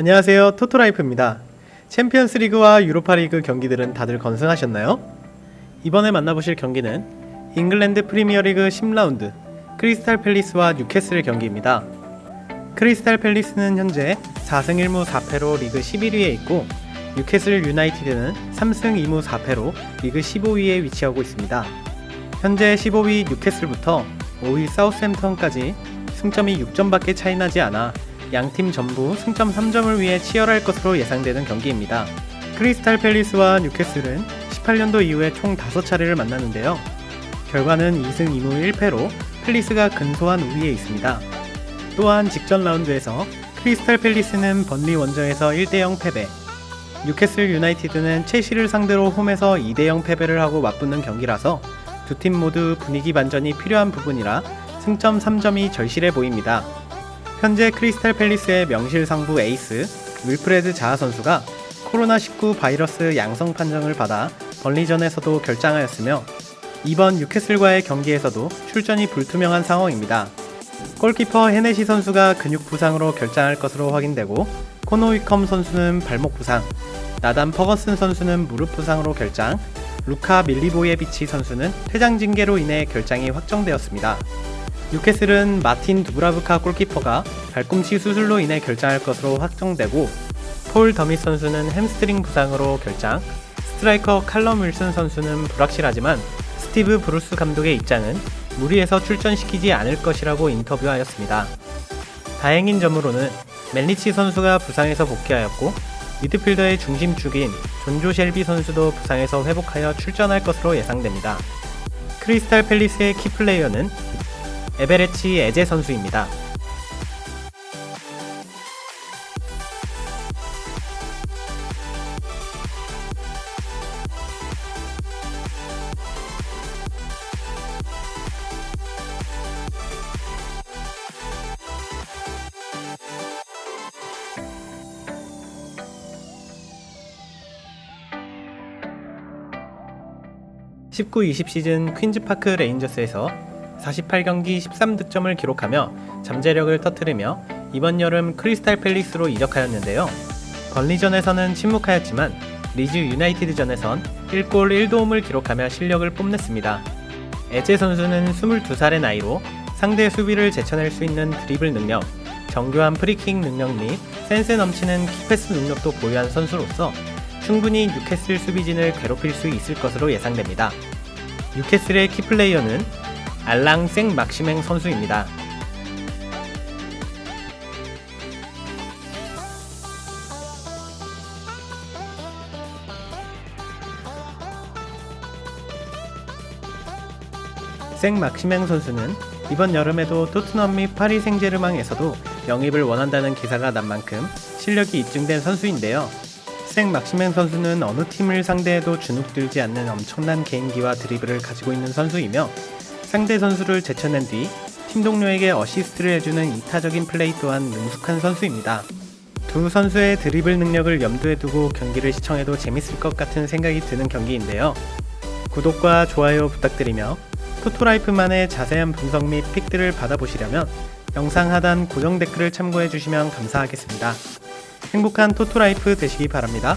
안녕하세요. 토토라이프입니다. 챔피언스 리그와 유로파 리그 경기들은 다들 건승하셨나요? 이번에 만나보실 경기는 잉글랜드 프리미어 리그 10라운드 크리스탈 팰리스와 뉴캐슬 경기입니다. 크리스탈 팰리스는 현재 4승 1무 4패로 리그 11위에 있고 뉴캐슬 유나이티드는 3승 2무 4패로 리그 15위에 위치하고 있습니다. 현재 15위 뉴캐슬부터 5위 사우스햄턴까지 승점이 6점밖에 차이 나지 않아 양팀 전부 승점 3점을 위해 치열할 것으로 예상되는 경기입니다. 크리스탈 팰리스와 뉴캐슬은 18년도 이후에 총 5차례를 만나는데요. 결과는 2승 2무 1패로 팰리스가 근소한 우위에 있습니다. 또한 직전 라운드에서 크리스탈 팰리스는 번리 원정에서 1대0 패배, 뉴캐슬 유나이티드는 첼시를 상대로 홈에서 2대0 패배를 하고 맞붙는 경기라서 두 팀 모두 분위기 반전이 필요한 부분이라 승점 3점이 절실해 보입니다. 현재 크리스탈 팰리스의 명실상부 에이스 윌프레드 자하 선수가 코로나19 바이러스 양성 판정을 받아 번리전에서도 결장하였으며 이번 뉴캐슬과의 경기에서도 출전이 불투명한 상황입니다. 골키퍼 헤네시 선수가 근육 부상으로 결장할 것으로 확인되고 코노 위컴 선수는 발목 부상, 나단 퍼거슨 선수는 무릎 부상으로 결장, 루카 밀리보예비치 선수는 퇴장 징계로 인해 결장이 확정되었습니다. 뉴캐슬은 마틴 두브라브카 골키퍼가 발꿈치 수술로 인해 결장할 것으로 확정되고 폴 더밋 선수는 햄스트링 부상으로 결장, 스트라이커 칼럼 윌슨 선수는 불확실하지만 스티브 브루스 감독의 입장은 무리해서 출전시키지 않을 것이라고 인터뷰하였습니다. 다행인 점으로는 멜리치 선수가 부상에서 복귀하였고 미드필더의 중심축인 존조 셸비 선수도 부상에서 회복하여 출전할 것으로 예상됩니다. 크리스탈 팰리스의 키플레이어는 에베레치 에제 선수입니다. (19-20) 시즌 퀸즈파크 레인저스에서 48경기 13득점을 기록하며 잠재력을 터뜨리며 이번 여름 크리스탈 팰리스로 이적하였는데요. 번리전에서는 침묵하였지만 리즈 유나이티드전에선 1골 1도움을 기록하며 실력을 뽐냈습니다. 에제 선수는 22살의 나이로 상대 수비를 제쳐낼 수 있는 드리블 능력, 정교한 프리킥 능력 및 센스 넘치는 키패스 능력도 보유한 선수로서 충분히 뉴캐슬 수비진을 괴롭힐 수 있을 것으로 예상됩니다. 뉴캐슬의 키플레이어는 알랑 생 막시맹 선수입니다. 생 막시맹 선수는 이번 여름에도 토트넘 및 파리 생제르맹에서도 영입을 원한다는 기사가 난 만큼 실력이 입증된 선수인데요. 생 막시맹 선수는 어느 팀을 상대해도 주눅들지 않는 엄청난 개인기와 드리블을 가지고 있는 선수이며 상대 선수를 제쳐낸 뒤 팀 동료에게 어시스트를 해주는 이타적인 플레이 또한 능숙한 선수입니다. 두 선수의 드리블 능력을 염두에 두고 경기를 시청해도 재밌을 것 같은 생각이 드는 경기인데요. 구독과 좋아요 부탁드리며 토토라이프만의 자세한 분석 및 픽들을 받아보시려면 영상 하단 고정 댓글을 참고해 주시면 감사하겠습니다. 행복한 토토라이프 되시기 바랍니다.